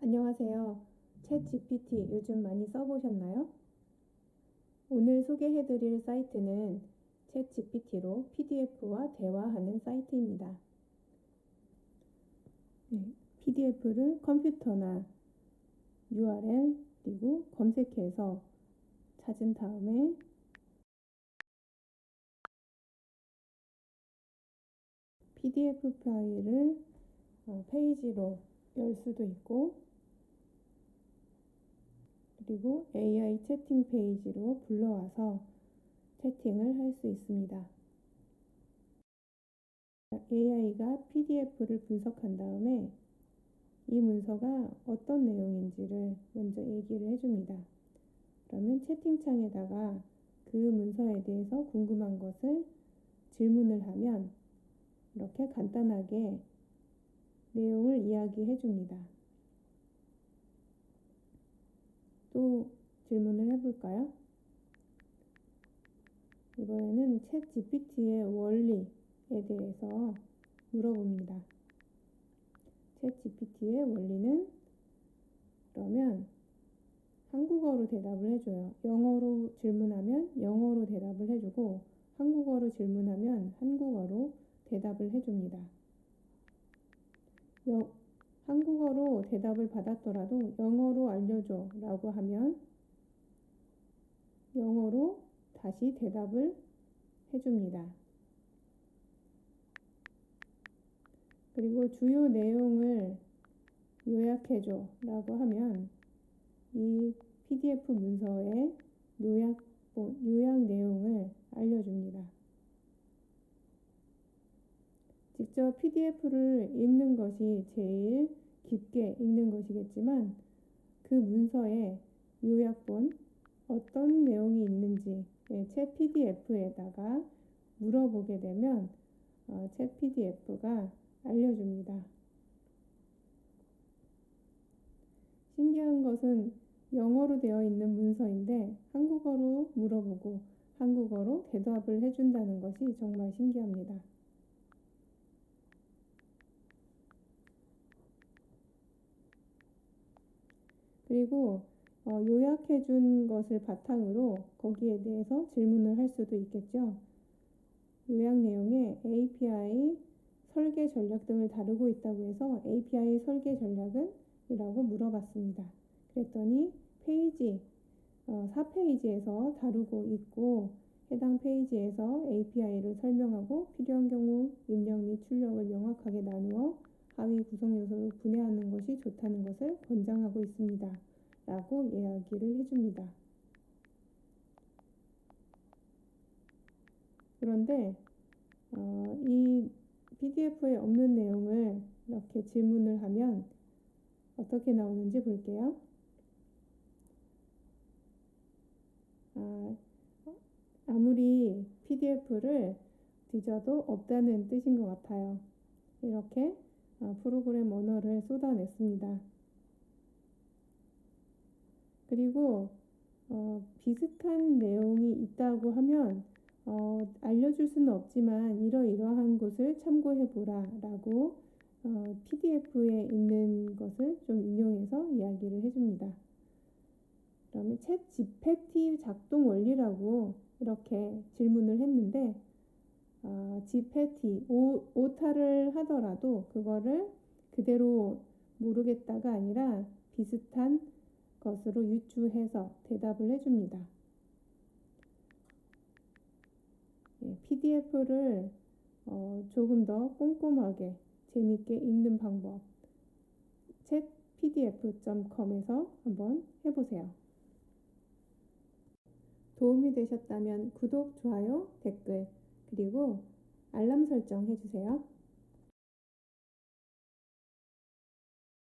안녕하세요. 챗 GPT 요즘 많이 써보셨나요? 오늘 소개해드릴 사이트는 챗 GPT로 PDF와 대화하는 사이트입니다. 네, PDF를 컴퓨터나 URL 그리고 검색해서 찾은 다음에 PDF 파일을 어, 페이지로 열 수도 있고 그리고 AI 채팅 페이지로 불러와서 채팅을 할 수 있습니다. AI가 PDF를 분석한 다음에 이 문서가 어떤 내용인지를 먼저 얘기를 해줍니다. 그러면 채팅창에다가 그 문서에 대해서 궁금한 것을 질문을 하면 이렇게 간단하게 내용을 이야기해 줍니다. 또 질문을 해볼까요? 이번에는 챗 GPT의 원리에 대해서 물어봅니다. 챗 GPT의 원리는 그러면 한국어로 대답을 해줘요. 영어로 질문하면 영어로 대답을 해주고 한국어로 질문하면 한국어로 대답을 해줍니다. 여, 한국어로 대답을 받았더라도 영어로 알려줘 라고 하면 영어로 다시 대답을 해줍니다. 그리고 주요 내용을 요약해줘 라고 하면 이 PDF 문서의 요약, 요약 내용을 알려줍니다. 직접 PDF를 읽는 것이 제일 깊게 읽는 것이겠지만 그 문서에 요약본 어떤 내용이 있는지 제 PDF에다가 물어보게 되면 어, 제 PDF가 알려줍니다. 신기한 것은 영어로 되어 있는 문서인데 한국어로 물어보고 한국어로 대답을 해준다는 것이 정말 신기합니다. 그리고 어, 요약해 준 것을 바탕으로 거기에 대해서 질문을 할 수도 있겠죠. 요약 내용에 API 설계 전략 등을 다루고 있다고 해서 API 설계 전략은? 이라고 물어봤습니다. 그랬더니 페이지 어, 4페이지에서 다루고 있고 해당 페이지에서 API를 설명하고 필요한 경우 입력 및 출력을 명확하게 나누어 하위 구성 요소를 분해하는 것이 좋다는 것을 권장하고 있습니다. 라고 이야기를 해줍니다. 그런데 어, 이 PDF에 없는 내용을 이렇게 질문을 하면 어떻게 나오는지 볼게요. 아, 아무리 PDF를 뒤져도 없다는 뜻인 것 같아요. 이렇게 어, 프로그램 언어를 쏟아냈습니다. 그리고 어, 비슷한 내용이 있다고 하면 어, 알려줄 수는 없지만 이러이러한 곳을 참고해보라 라고 어, PDF에 있는 것을 좀 인용해서 이야기를 해줍니다. 그러면 챗 GPT 작동 원리라고 이렇게 질문을 했는데 어, GPT 오, 오타를 하더라도 그거를 그대로 모르겠다가 아니라 비슷한 것으로 유추해서 대답을 해줍니다. 예, PDF를 어, 조금 더 꼼꼼하게 재밌게 읽는 방법 chatpdf.com에서 한번 해보세요. 도움이 되셨다면 구독, 좋아요, 댓글 그리고 알람 설정 해주세요.